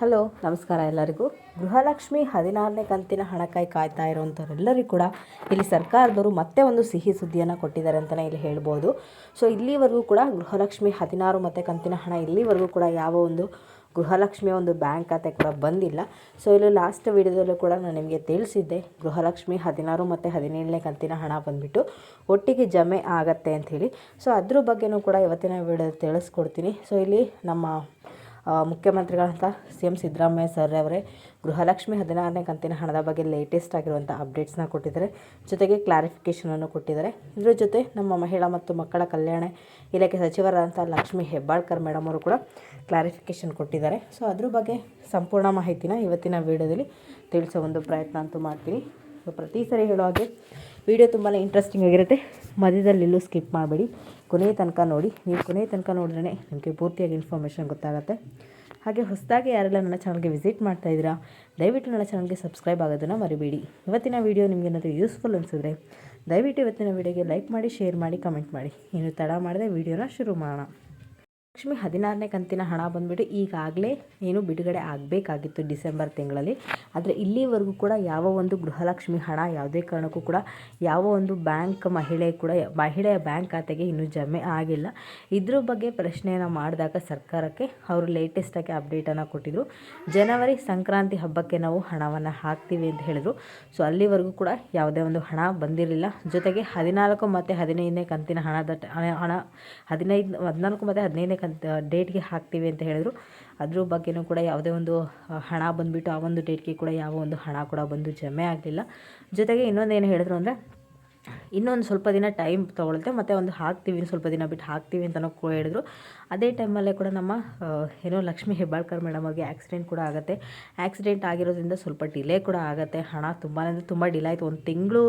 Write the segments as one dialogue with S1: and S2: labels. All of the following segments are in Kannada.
S1: ಹಲೋ, ನಮಸ್ಕಾರ ಎಲ್ಲರಿಗೂ. ಗೃಹಲಕ್ಷ್ಮಿ ಹದಿನಾರನೇ ಕಂತಿನ ಹಣಕ್ಕಾಗಿ ಕಾಯ್ತಾ ಇರುವಂಥವರೆಲ್ಲರಿಗೂ ಕೂಡ ಇಲ್ಲಿ ಸರ್ಕಾರದವರು ಮತ್ತೆ ಒಂದು ಸಿಹಿ ಸುದ್ದಿಯನ್ನು ಕೊಟ್ಟಿದ್ದಾರೆ ಅಂತಲೇ ಇಲ್ಲಿ ಹೇಳ್ಬೋದು. ಸೊ ಇಲ್ಲಿವರೆಗೂ ಕೂಡ ಗೃಹಲಕ್ಷ್ಮಿ ಹದಿನಾರು ಮತ್ತು ಕಂತಿನ ಹಣ ಇಲ್ಲಿವರೆಗೂ ಕೂಡ ಯಾವ ಒಂದು ಗೃಹಲಕ್ಷ್ಮಿಯ ಒಂದು ಬ್ಯಾಂಕ್ ಖಾತೆ ಕೂಡ ಬಂದಿಲ್ಲ. ಸೊ ಇಲ್ಲಿ ಲಾಸ್ಟ್ ವಿಡಿಯೋದಲ್ಲೂ ಕೂಡ ನಾನು ನಿಮಗೆ ತಿಳಿಸಿದ್ದೆ, ಗೃಹಲಕ್ಷ್ಮಿ ಹದಿನಾರು ಮತ್ತು ಹದಿನೇಳನೇ ಕಂತಿನ ಹಣ ಬಂದುಬಿಟ್ಟು ಒಟ್ಟಿಗೆ ಜಮೆ ಆಗತ್ತೆ ಅಂಥೇಳಿ. ಸೊ ಅದ್ರ ಬಗ್ಗೆನೂ ಕೂಡ ಇವತ್ತಿನ ವಿಡಿಯೋ ತಿಳಿಸ್ಕೊಡ್ತೀನಿ. ಸೊ ಇಲ್ಲಿ ನಮ್ಮ ಮುಖ್ಯಮಂತ್ರಿಗಳಂತ ಸಿ ಎಂ ಸಿದ್ದರಾಮಯ್ಯ ಸರ್ ಅವರೇ, ಗೃಹಲಕ್ಷ್ಮಿ ಹದಿನಾರನೇ ಕಂತಿನ ಹಣದ ಬಗ್ಗೆ ಲೇಟೆಸ್ಟ್ ಆಗಿರುವಂಥ ಅಪ್ಡೇಟ್ಸ್ನ ಕೊಟ್ಟಿದ್ದಾರೆ. ಜೊತೆಗೆ ಕ್ಲಾರಿಫಿಕೇಷನನ್ನು ಕೊಟ್ಟಿದ್ದಾರೆ. ಇದರ ಜೊತೆ ನಮ್ಮ ಮಹಿಳಾ ಮತ್ತು ಮಕ್ಕಳ ಕಲ್ಯಾಣ ಇಲಾಖೆ ಸಚಿವರಾದಂಥ ಲಕ್ಷ್ಮಿ ಹೆಬ್ಬಾಳ್ಕರ್ ಮೇಡಮ್ ಅವರು ಕೂಡ ಕ್ಲಾರಿಫಿಕೇಷನ್ ಕೊಟ್ಟಿದ್ದಾರೆ. ಸೊ ಅದ್ರ ಬಗ್ಗೆ ಸಂಪೂರ್ಣ ಮಾಹಿತಿನ ಇವತ್ತಿನ ವಿಡಿಯೋದಲ್ಲಿ ತಿಳಿಸೋ ಒಂದು ಪ್ರಯತ್ನ ಅಂತೂ ಮಾಡ್ತೀನಿ. ಪ್ರತಿ ಸರಿ ಹೇಳೋ ಹಾಗೆ. ವಿಡಿಯೋ ತುಂಬಾ ಇಂಟ್ರೆಸ್ಟಿಂಗ್ ಆಗಿರುತ್ತೆ. ಮಧ್ಯದಲ್ಲಿ ಎಲ್ಲೂ ಸ್ಕಿಪ್ ಮಾಡಬೇಡಿ. ಕೊನೆಯ ತನಕ ನೋಡಿ. ನೀವು ಕೊನೆಯ ತನಕ ನೋಡಿದ್ರೆ ನಿಮಗೆ ಪೂರ್ತಿಯಾಗಿ ಇನ್ಫಾರ್ಮೇಷನ್ ಗೊತ್ತಾಗುತ್ತೆ. ಹಾಗೆ ಹೊಸದಾಗಿ ಯಾರೆಲ್ಲ ನನ್ನ ಚಾನಲ್ಗೆ ವಿಸಿಟ್ ಮಾಡ್ತಾ ಇದ್ದೀರಾ, ದಯವಿಟ್ಟು ನನ್ನ ಚಾನಲ್ಗೆ ಸಬ್ಸ್ಕ್ರೈಬ್ ಆಗೋದನ್ನು ಮರಿಬೇಡಿ. ಇವತ್ತಿನ ವಿಡಿಯೋ ನಿಮಗೆ ಏನಾದರೂ ಯೂಸ್ಫುಲ್ ಅನಿಸಿದ್ರೆ ದಯವಿಟ್ಟು ಇವತ್ತಿನ ವೀಡಿಯೋಗೆ ಲೈಕ್ ಮಾಡಿ ಶೇರ್ ಮಾಡಿ ಕಮೆಂಟ್ ಮಾಡಿ. ಇನ್ನು ತಡ ಮಾಡದೆ ವೀಡಿಯೋನ ಶುರು ಮಾಡೋಣ. ಲಕ್ಷ್ಮಿ ಹದಿನಾರನೇ ಕಂತಿನ ಹಣ ಬಂದುಬಿಟ್ಟು ಈಗಾಗಲೇ ಏನು ಬಿಡುಗಡೆ ಆಗಬೇಕಾಗಿತ್ತು ಡಿಸೆಂಬರ್ ತಿಂಗಳಲ್ಲಿ. ಆದರೆ ಇಲ್ಲಿವರೆಗೂ ಕೂಡ ಯಾವ ಒಂದು ಗೃಹಲಕ್ಷ್ಮಿ ಹಣ ಯಾವುದೇ ಕಾರಣಕ್ಕೂ ಕೂಡ ಯಾವ ಒಂದು ಬ್ಯಾಂಕ್ ಮಹಿಳೆ ಕೂಡ ಮಹಿಳೆಯ ಬ್ಯಾಂಕ್ ಖಾತೆಗೆ ಇನ್ನೂ ಜಮೆ ಆಗಿಲ್ಲ. ಇದ್ರ ಬಗ್ಗೆ ಪ್ರಶ್ನೆಯನ್ನು ಮಾಡಿದಾಗ ಸರ್ಕಾರಕ್ಕೆ ಅವರು ಲೇಟೆಸ್ಟಾಗಿ ಅಪ್ಡೇಟನ್ನು ಕೊಟ್ಟಿದ್ರು. ಜನವರಿ ಸಂಕ್ರಾಂತಿ ಹಬ್ಬಕ್ಕೆ ನಾವು ಹಣವನ್ನು ಹಾಕ್ತೀವಿ ಅಂತ ಹೇಳಿದರು. ಸೊ ಅಲ್ಲಿವರೆಗೂ ಕೂಡ ಯಾವುದೇ ಒಂದು ಹಣ ಬಂದಿರಲಿಲ್ಲ. ಜೊತೆಗೆ ಹದಿನಾಲ್ಕು ಮತ್ತು ಹದಿನೈದನೇ ಕಂತಿನ ಹಣದ ಹಣ, ಹದಿನೈದು, ಹದಿನಾಲ್ಕು ಮತ್ತು ಹದಿನೈದನೇ ಕಂತ ಡೇಟ್ಗೆ ಹಾಕ್ತೀವಿ ಅಂತ ಹೇಳಿದ್ರು. ಅದ್ರ ಬಗ್ಗೆನೂ ಕೂಡ ಯಾವುದೇ ಒಂದು ಹಣ ಬಂದುಬಿಟ್ಟು ಆ ಒಂದು ಡೇಟ್ಗೆ ಕೂಡ ಯಾವ ಒಂದು ಹಣ ಕೂಡ ಬಂದು ಜಮೆ ಆಗಲಿಲ್ಲ. ಜೊತೆಗೆ ಇನ್ನೊಂದು ಏನು ಹೇಳಿದ್ರು ಅಂದರೆ ಇನ್ನೊಂದು ಸ್ವಲ್ಪ ದಿನ ಟೈಮ್ ತೊಗೊಳುತ್ತೆ. ಮತ್ತು ಒಂದು ಹಾಕ್ತೀವಿ ಇನ್ನು ಸ್ವಲ್ಪ ದಿನ ಬಿಟ್ಟು ಹಾಕ್ತೀವಿ ಅಂತಲೂ ಕೂಡ ಹೇಳಿದ್ರು. ಅದೇ ಟೈಮಲ್ಲೇ ಕೂಡ ನಮ್ಮ ಏನೋ ಲಕ್ಷ್ಮಿ ಹೆಬ್ಬಾಳ್ಕರ್ ಮೇಡಮ್ ಅವ್ರಿಗೆ ಆಕ್ಸಿಡೆಂಟ್ ಕೂಡ ಆಗುತ್ತೆ. ಆಕ್ಸಿಡೆಂಟ್ ಆಗಿರೋದ್ರಿಂದ ಸ್ವಲ್ಪ ಡಿಲೇ ಕೂಡ ಆಗುತ್ತೆ. ಹಣ ತುಂಬ ಅಂದರೆ ತುಂಬ ಡಿಲೇ ಆಯಿತು. ಒಂದು ತಿಂಗಳು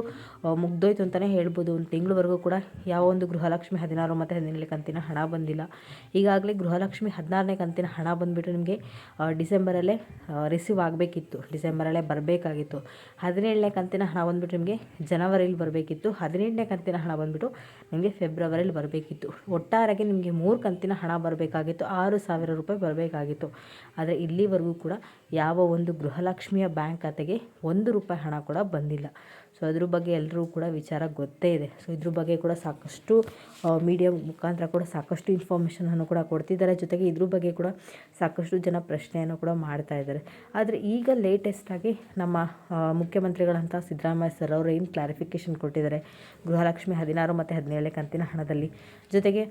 S1: ಮುಗ್ದೋಯ್ತು ಅಂತಲೇ ಹೇಳ್ಬೋದು. ಒಂದು ತಿಂಗಳವರೆಗೂ ಕೂಡ ಯಾವ ಒಂದು ಗೃಹಲಕ್ಷ್ಮಿ ಹದಿನಾರು ಮತ್ತು ಹದಿನೇಳನೇ ಕಂತಿನ ಹಣ ಬಂದಿಲ್ಲ. ಈಗಾಗಲೇ ಗೃಹಲಕ್ಷ್ಮಿ ಹದಿನಾರನೇ ಕಂತಿನ ಹಣ ಬಂದುಬಿಟ್ಟು ನಿಮಗೆ ಡಿಸೆಂಬರಲ್ಲೇ ರಿಸೀವ್ ಆಗಬೇಕಿತ್ತು. ಡಿಸೆಂಬರಲ್ಲೇ ಬರಬೇಕಾಗಿತ್ತು. ಹದಿನೇಳನೇ ಕಂತಿನ ಹಣ ಬಂದುಬಿಟ್ಟು ನಿಮಗೆ ಜನವರಿಲಿ ಬರಬೇಕಿತ್ತು. ಹದಿನೆಂಟನೇ ಕಂತಿನ ಹಣ ಬಂದುಬಿಟ್ಟು ನಿಮಗೆ ಫೆಬ್ರವರಿಯಲ್ಲಿ ಬರಬೇಕಿತ್ತು. ಒಟ್ಟಾರೆಗೆ ನಿಮಗೆ ಮೂರು ಕಂತಿನ ಹಣ ಬರಬೇಕಾಗಿತ್ತು. ಆರು ಸಾವಿರ ರೂಪಾಯಿ ಬರಬೇಕಾಗಿತ್ತು. ಆದರೆ ಇಲ್ಲಿವರೆಗೂ ಕೂಡ ಯಾವ ಒಂದು ಗೃಹಲಕ್ಷ್ಮಿಯ ಬ್ಯಾಂಕ್ ಖಾತೆಗೆ ಒಂದು ರೂಪಾಯಿ ಹಣ ಕೂಡ ಬಂದಿಲ್ಲ. ಸೊ ಅದ್ರ ಬಗ್ಗೆ ಎಲ್ಲರೂ ಕೂಡ ವಿಚಾರ ಗೊತ್ತೇ ಇದೆ. ಸೊ ಇದ್ರ ಬಗ್ಗೆ ಕೂಡ ಸಾಕಷ್ಟು ಮೀಡಿಯಾ ಮುಖಾಂತರ ಕೂಡ ಸಾಕಷ್ಟು ಇನ್ಫಾರ್ಮೇಷನನ್ನು ಕೂಡ ಕೊಡ್ತಿದ್ದಾರೆ. ಜೊತೆಗೆ ಇದ್ರ ಬಗ್ಗೆ ಕೂಡ ಸಾಕಷ್ಟು ಜನ ಪ್ರಶ್ನೆಯನ್ನು ಕೂಡ ಮಾಡ್ತಾ ಇದ್ದಾರೆ. ಆದರೆ ಈಗ ಲೇಟೆಸ್ಟಾಗಿ ನಮ್ಮ ಮುಖ್ಯಮಂತ್ರಿಗಳಂಥ ಸಿದ್ದರಾಮಯ್ಯ ಸರ್ ಅವರು ಏನು ಕ್ಲಾರಿಫಿಕೇಷನ್ ಕೊಟ್ಟಿದ್ದಾರೆ? ಗೃಹಲಕ್ಷ್ಮಿ ಹದಿನಾರು ಮತ್ತು ಹದಿನೇಳನೇ ಕಂತಿನ ಹಣದಲ್ಲಿ. ಜೊತೆಗೆ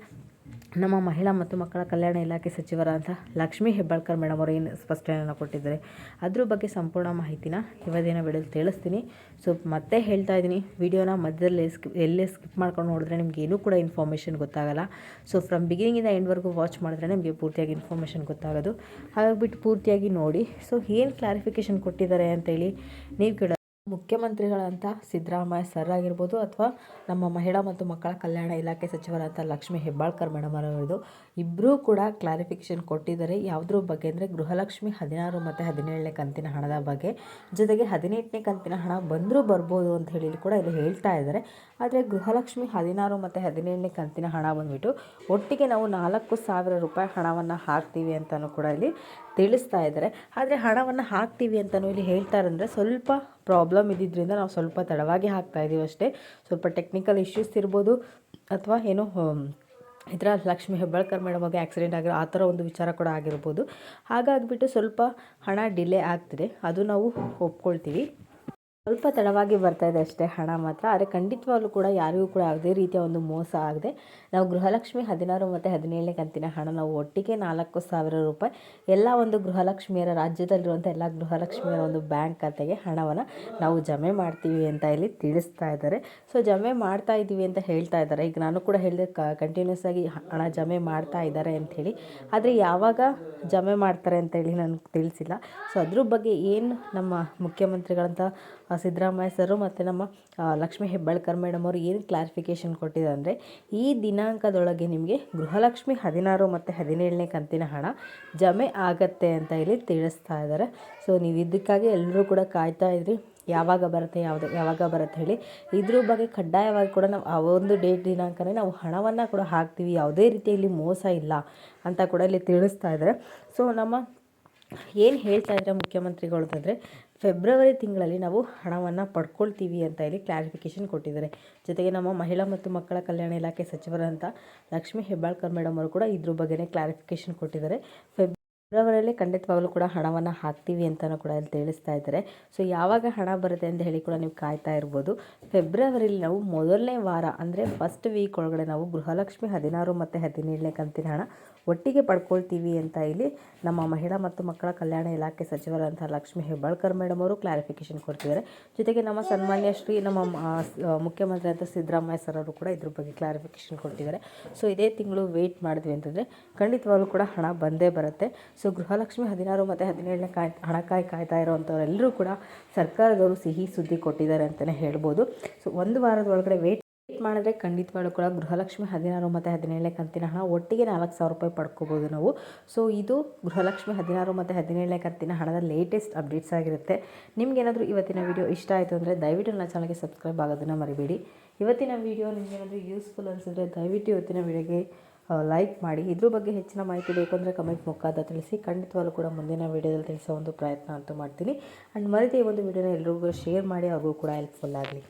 S1: ನಮ್ಮ ಮಹಿಳಾ ಮತ್ತು ಮಕ್ಕಳ ಕಲ್ಯಾಣ ಇಲಾಖೆ ಸಚಿವರಾದ ಲಕ್ಷ್ಮೀ ಹೆಬ್ಬಾಳ್ಕರ್ ಮೇಡಮ್ ಅವರು ಏನು ಸ್ಪಷ್ಟನೆಯನ್ನು ಕೊಟ್ಟಿದ್ದಾರೆ. ಅದ್ರ ಬಗ್ಗೆ ಸಂಪೂರ್ಣ ಮಾಹಿತಿನ ಇವತ್ತಿನ ವಿಡಿಯೋಲಿ ತಿಳಿಸ್ತೀನಿ. ಸೊ ಮತ್ತೆ ಹೇಳ್ತಾ ಇದ್ದೀನಿ, ವಿಡಿಯೋನ ಮಧ್ಯದಲ್ಲಿ ಸ್ಕಿಪ್ ಎಲ್ಲೇ ಸ್ಕಿಪ್ ಮಾಡ್ಕೊಂಡು ನೋಡಿದ್ರೆ ನಿಮ್ಗೆ ಏನೂ ಕೂಡ ಇನ್ಫಾರ್ಮೇಷನ್ ಗೊತ್ತಾಗಲ್ಲ. ಸೊ ಫ್ರಮ್ ಬಿಗಿನಿಂಗಿಂದ ಎಂಡ್ವರೆಗೂ ವಾಚ್ ಮಾಡಿದ್ರೆ ನಿಮಗೆ ಪೂರ್ತಿಯಾಗಿ ಇನ್ಫಾರ್ಮೇಷನ್ ಗೊತ್ತಾಗೋದು. ಹಾಗಾಗಿಬಿಟ್ಟು ಪೂರ್ತಿಯಾಗಿ ನೋಡಿ. ಸೊ ಏನು ಕ್ಲಾರಿಫಿಕೇಷನ್ ಕೊಟ್ಟಿದ್ದಾರೆ ಅಂತೇಳಿ ನೀವು ಕೇಳ ಮುಖ್ಯಮಂತ್ರಿಗಳಂತ ಸಿದ್ದರಾಮಯ್ಯ ಸರ್ ಆಗಿರ್ಬೋದು ಅಥವಾ ನಮ್ಮ ಮಹಿಳಾ ಮತ್ತು ಮಕ್ಕಳ ಕಲ್ಯಾಣ ಇಲಾಖೆ ಸಚಿವರಾದ ಲಕ್ಷ್ಮೀ ಹೆಬ್ಬಾಳ್ಕರ್ ಮೇಡಮ್ ಅವರದು ಇಬ್ಬರೂ ಕೂಡ ಕ್ಲಾರಿಫಿಕೇಷನ್ ಕೊಟ್ಟಿದ್ದಾರೆ. ಯಾವುದ್ರ ಬಗ್ಗೆ ಅಂದರೆ ಗೃಹಲಕ್ಷ್ಮಿ ಹದಿನಾರು ಮತ್ತು ಹದಿನೇಳನೇ ಕಂತಿನ ಹಣದ ಬಗ್ಗೆ. ಜೊತೆಗೆ ಹದಿನೆಂಟನೇ ಕಂತಿನ ಹಣ ಬಂದರೂ ಬರ್ಬೋದು ಅಂತ ಹೇಳಿ ಕೂಡ ಇಲ್ಲಿ ಹೇಳ್ತಾ ಇದ್ದಾರೆ. ಆದರೆ ಗೃಹಲಕ್ಷ್ಮಿ ಹದಿನಾರು ಮತ್ತು ಹದಿನೇಳನೇ ಕಂತಿನ ಹಣ ಬಂದುಬಿಟ್ಟು ಒಟ್ಟಿಗೆ ನಾವು ನಾಲ್ಕು ಸಾವಿರ ರೂಪಾಯಿ ಹಣವನ್ನು ಹಾಕ್ತೀವಿ ಅಂತಲೂ ಕೂಡ ಇಲ್ಲಿ ತಿಳಿಸ್ತಾ ಇದ್ದಾರೆ. ಆದರೆ ಹಣವನ್ನು ಹಾಕ್ತೀವಿ ಅಂತಲೂ ಇಲ್ಲಿ ಹೇಳ್ತಾರೆ ಅಂದರೆ ಸ್ವಲ್ಪ ಪ್ರಾಬ್ಲಮ್ ಇದ್ದಿದ್ದರಿಂದ ನಾವು ಸ್ವಲ್ಪ ತಡವಾಗಿ ಹಾಕ್ತಾ ಇದ್ದೀವಿ ಅಷ್ಟೇ. ಸ್ವಲ್ಪ ಟೆಕ್ನಿಕಲ್ ಇಶ್ಯೂಸ್ ಇರ್ಬೋದು ಅಥವಾ ಏನೋ ಈ ಥರ ಲಕ್ಷ್ಮಿ ಹೆಬ್ಬಾಳ್ಕರ್ ಮೇಡಮ್ ಅವಾಗ ಆಕ್ಸಿಡೆಂಟ್ ಆಗಿರೋ ಆ ಥರ ಒಂದು ವಿಚಾರ ಕೂಡ ಆಗಿರ್ಬೋದು. ಹಾಗಾಗಿಬಿಟ್ಟು ಸ್ವಲ್ಪ ಹಣ ಡಿಲೇ ಆಗ್ತಿದೆ. ಅದು ನಾವು ಒಪ್ಕೊಳ್ತೀವಿ. ಸ್ವಲ್ಪ ತಡವಾಗಿ ಬರ್ತಾ ಇದೆ ಅಷ್ಟೇ ಹಣ ಮಾತ್ರ, ಆದರೆ ಖಂಡಿತವಾಗ್ಲೂ ಕೂಡ ಯಾರಿಗೂ ಕೂಡ ಯಾವುದೇ ರೀತಿಯ ಒಂದು ಮೋಸ ಆಗದೆ ನಾವು ಗೃಹಲಕ್ಷ್ಮಿ ಹದಿನಾರು ಮತ್ತು ಹದಿನೇಳನೇ ಕಂತಿನ ಹಣ ನಾವು ಒಟ್ಟಿಗೆ ನಾಲ್ಕು ಸಾವಿರ ರೂಪಾಯಿ ಎಲ್ಲ ಒಂದು ಗೃಹಲಕ್ಷ್ಮಿಯರ ರಾಜ್ಯದಲ್ಲಿರುವಂಥ ಎಲ್ಲ ಗೃಹಲಕ್ಷ್ಮಿಯರ ಒಂದು ಬ್ಯಾಂಕ್ ಖಾತೆಗೆ ಹಣವನ್ನು ನಾವು ಜಮೆ ಮಾಡ್ತೀವಿ ಅಂತ ಇಲ್ಲಿ ತಿಳಿಸ್ತಾ ಇದ್ದಾರೆ. ಸೊ, ಜಮೆ ಮಾಡ್ತಾ ಇದ್ದೀವಿ ಅಂತ ಹೇಳ್ತಾ ಇದ್ದಾರೆ. ಈಗ ನಾನು ಕೂಡ ಹೇಳಿದೆ ಕಂಟಿನ್ಯೂಸ್ ಆಗಿ ಹಣ ಜಮೆ ಮಾಡ್ತಾ ಇದ್ದಾರೆ ಅಂಥೇಳಿ ಆದರೆ ಯಾವಾಗ ಜಮೆ ಮಾಡ್ತಾರೆ ಅಂತೇಳಿ ನನಗೆ ತಿಳಿಸಿಲ್ಲ. ಸೊ, ಅದ್ರ ಬಗ್ಗೆ ಏನು ನಮ್ಮ ಮುಖ್ಯಮಂತ್ರಿಗಳಂತ ಸಿದ್ದರಾಮಯ್ಯ ಸರು ಮತ್ತು ನಮ್ಮ ಲಕ್ಷ್ಮೀ ಹೆಬ್ಬಾಳ್ಕರ್ ಮೇಡಮ್ ಅವರು ಏನು ಕ್ಲಾರಿಫಿಕೇಷನ್ ಕೊಟ್ಟಿದ್ದಾರೆ ಅಂದರೆ ಈ ದಿನಾಂಕದೊಳಗೆ ನಿಮಗೆ ಗೃಹಲಕ್ಷ್ಮಿ ಹದಿನಾರು ಮತ್ತು ಹದಿನೇಳನೇ ಕಂತಿನ ಹಣ ಜಮೆ ಆಗತ್ತೆ ಅಂತ ಇಲ್ಲಿ ತಿಳಿಸ್ತಾ ಇದ್ದಾರೆ ಸೊ ನೀವು ಇದಕ್ಕಾಗಿ ಎಲ್ಲರೂ ಕೂಡ ಕಾಯ್ತಾ ಇದ್ರಿ. ಯಾವಾಗ ಬರುತ್ತೆ, ಯಾವುದು, ಯಾವಾಗ ಬರುತ್ತೆ ಹೇಳಿ. ಇದ್ರ ಬಗ್ಗೆ ಕಡ್ಡಾಯವಾಗಿ ಕೂಡ ನಾವು ಆ ಒಂದು ಡೇಟ್ ದಿನಾಂಕನೇ ನಾವು ಹಣವನ್ನು ಕೂಡ ಹಾಕ್ತೀವಿ. ಯಾವುದೇ ರೀತಿಯಲ್ಲಿ ಮೋಸ ಇಲ್ಲ ಅಂತ ಕೂಡ ಇಲ್ಲಿ ತಿಳಿಸ್ತಾ ಇದ್ದಾರೆ ಸೊ ನಮ್ಮ ಏನು ಹೇಳ್ತಾ ಇದ್ದಾರೆ ಮುಖ್ಯಮಂತ್ರಿಗಳು ಅಂತಂದರೆ ಫೆಬ್ರವರಿ ತಿಂಗಳಲ್ಲಿ ನಾವು ಹಣವನ್ನು ಪಡ್ಕೊಳ್ತೀವಿ ಅಂತ ಹೇಳಿ ಕ್ಲಾರಿಫಿಕೇಷನ್ ಕೊಟ್ಟಿದ್ದಾರೆ. ಜೊತೆಗೆ ನಮ್ಮ ಮಹಿಳಾ ಮತ್ತು ಮಕ್ಕಳ ಕಲ್ಯಾಣ ಇಲಾಖೆ ಸಚಿವರಂತ ಲಕ್ಷ್ಮೀ ಹೆಬ್ಬಾಳ್ಕರ್ ಮೇಡಮ್ ಅವರು ಕೂಡ ಇದ್ರ ಬಗ್ಗೆನೇ ಕ್ಲಾರಿಫಿಕೇಷನ್ ಕೊಟ್ಟಿದ್ದಾರೆ. ಫೆಬ್ ಫೆಬ್ರವರಿಯಲ್ಲಿ ಖಂಡಿತವಾಗ್ಲೂ ಕೂಡ ಹಣವನ್ನು ಹಾಕ್ತೀವಿ ಅಂತಲೂ ಕೂಡ ಇಲ್ಲಿ ತಿಳಿಸ್ತಾ ಇದ್ದಾರೆ. ಸೊ ಯಾವಾಗ ಹಣ ಬರುತ್ತೆ ಅಂತ ಹೇಳಿ ಕೂಡ ನೀವು ಕಾಯ್ತಾ ಇರ್ಬೋದು. ಫೆಬ್ರವರಿಲಿ ನಾವು ಮೊದಲನೇ ವಾರ ಅಂದರೆ ಫಸ್ಟ್ ವೀಕ್ ಒಳಗಡೆ ನಾವು ಗೃಹಲಕ್ಷ್ಮಿ ಹದಿನಾರು ಮತ್ತು ಹದಿನೇಳನೇ ಕಂತಿನ ಹಣ ಒಟ್ಟಿಗೆ ಪಡ್ಕೊಳ್ತೀವಿ ಅಂತ ಇಲ್ಲಿ ನಮ್ಮ ಮಹಿಳಾ ಮತ್ತು ಮಕ್ಕಳ ಕಲ್ಯಾಣ ಇಲಾಖೆ ಸಚಿವರಾದಂಥ ಲಕ್ಷ್ಮಿ ಹೆಬ್ಬಾಳ್ಕರ್ ಮೇಡಮ್ ಅವರು ಕ್ಲಾರಿಫಿಕೇಶನ್ ಕೊಡ್ತಿದ್ದಾರೆ ಜೊತೆಗೆ ನಮ್ಮ ಸನ್ಮಾನ್ಯ ಶ್ರೀ ನಮ್ಮ ಮುಖ್ಯಮಂತ್ರಿ ಅಂತ ಸಿದ್ದರಾಮಯ್ಯ ಸರ್ ಅವರು ಕೂಡ ಇದ್ರ ಬಗ್ಗೆ ಕ್ಲಾರಿಫಿಕೇಶನ್ ಕೊಡ್ತಿದ್ದಾರೆ ಸೊ ಇದೇ ತಿಂಗಳು ವೆಯ್ಟ್ ಮಾಡಿದ್ವಿ ಅಂತಂದರೆ ಖಂಡಿತವಾಗ್ಲೂ ಕೂಡ ಹಣ ಬಂದೇ ಬರುತ್ತೆ. ಸೊ ಗೃಹಲಕ್ಷ್ಮಿ ಹದಿನಾರು ಮತ್ತು ಹದಿನೇಳನೇ ಕಾಯ್, ಹಣಕಾಯಿ ಕಾಯ್ತಾ ಇರೋವಂಥವರೆಲ್ಲರೂ ಕೂಡ ಸರ್ಕಾರದವರು ಸಿಹಿ ಸುದ್ದಿ ಕೊಟ್ಟಿದ್ದಾರೆ ಅಂತಲೇ ಹೇಳ್ಬೋದು. ಸೊ ಒಂದು ವಾರದ ಒಳಗಡೆ ವೇಟ್ ಮಾಡಿದ್ರೆ ಖಂಡಿತವಾಗ್ಲೂ ಕೂಡ ಗೃಹಲಕ್ಷ್ಮಿ ಹದಿನಾರು ಮತ್ತು ಹದಿನೇಳನೇ ಕಂತಿನ ಹಣ ಒಟ್ಟಿಗೆ ನಾಲ್ಕು ಸಾವಿರ ರೂಪಾಯಿ ಪಡ್ಕೋಬೋದು ನಾವು. ಸೊ ಇದು ಗೃಹಲಕ್ಷ್ಮಿ ಹದಿನಾರು ಮತ್ತು ಹದಿನೇಳನೇ ಕಂತಿನ ಹಣದ ಲೇಟೆಸ್ಟ್ ಅಪ್ಡೇಟ್ಸ್ ಆಗಿರುತ್ತೆ. ನಿಮಗೇನಾದರೂ ಇವತ್ತಿನ ವಿಡಿಯೋ ಇಷ್ಟ ಆಯಿತು ಅಂದರೆ ದಯವಿಟ್ಟು ನನ್ನ ಚಾನಲ್ಗೆ ಸಬ್ಸ್ಕ್ರೈಬ್ ಆಗೋದನ್ನು ಮರಿಬೇಡಿ. ಇವತ್ತಿನ ವಿಡಿಯೋ ನಿಮಗೇನಾದರೂ ಯೂಸ್ಫುಲ್ ಅನಿಸಿದ್ರೆ ದಯವಿಟ್ಟು ಇವತ್ತಿನ ವಿಡಿಯೋಗೆ ಲೈಕ್ ಮಾಡಿ. ಇದ್ರ ಬಗ್ಗೆ ಹೆಚ್ಚಿನ ಮಾಹಿತಿ ಬೇಕು ಅಂದರೆ ಕಮೆಂಟ್ ಮುಖಾಂತರ ತಿಳಿಸಿ. ಖಂಡಿತವಾಗ್ಲೂ ಕೂಡ ಮುಂದಿನ ವೀಡಿಯೋದಲ್ಲಿ ತಿಳಿಸೋ ಒಂದು ಪ್ರಯತ್ನ ಅಂತೂ ಮಾಡ್ತೀನಿ. ಆ್ಯಂಡ್ ಮರಿದೇ ಈ ಒಂದು ವಿಡಿಯೋನ ಎಲ್ರಿಗೂ ಶೇರ್ ಮಾಡಿ, ಅವ್ರಿಗೂ ಕೂಡ ಹೆಲ್ಪ್ಫುಲ್ ಆಗಲಿ.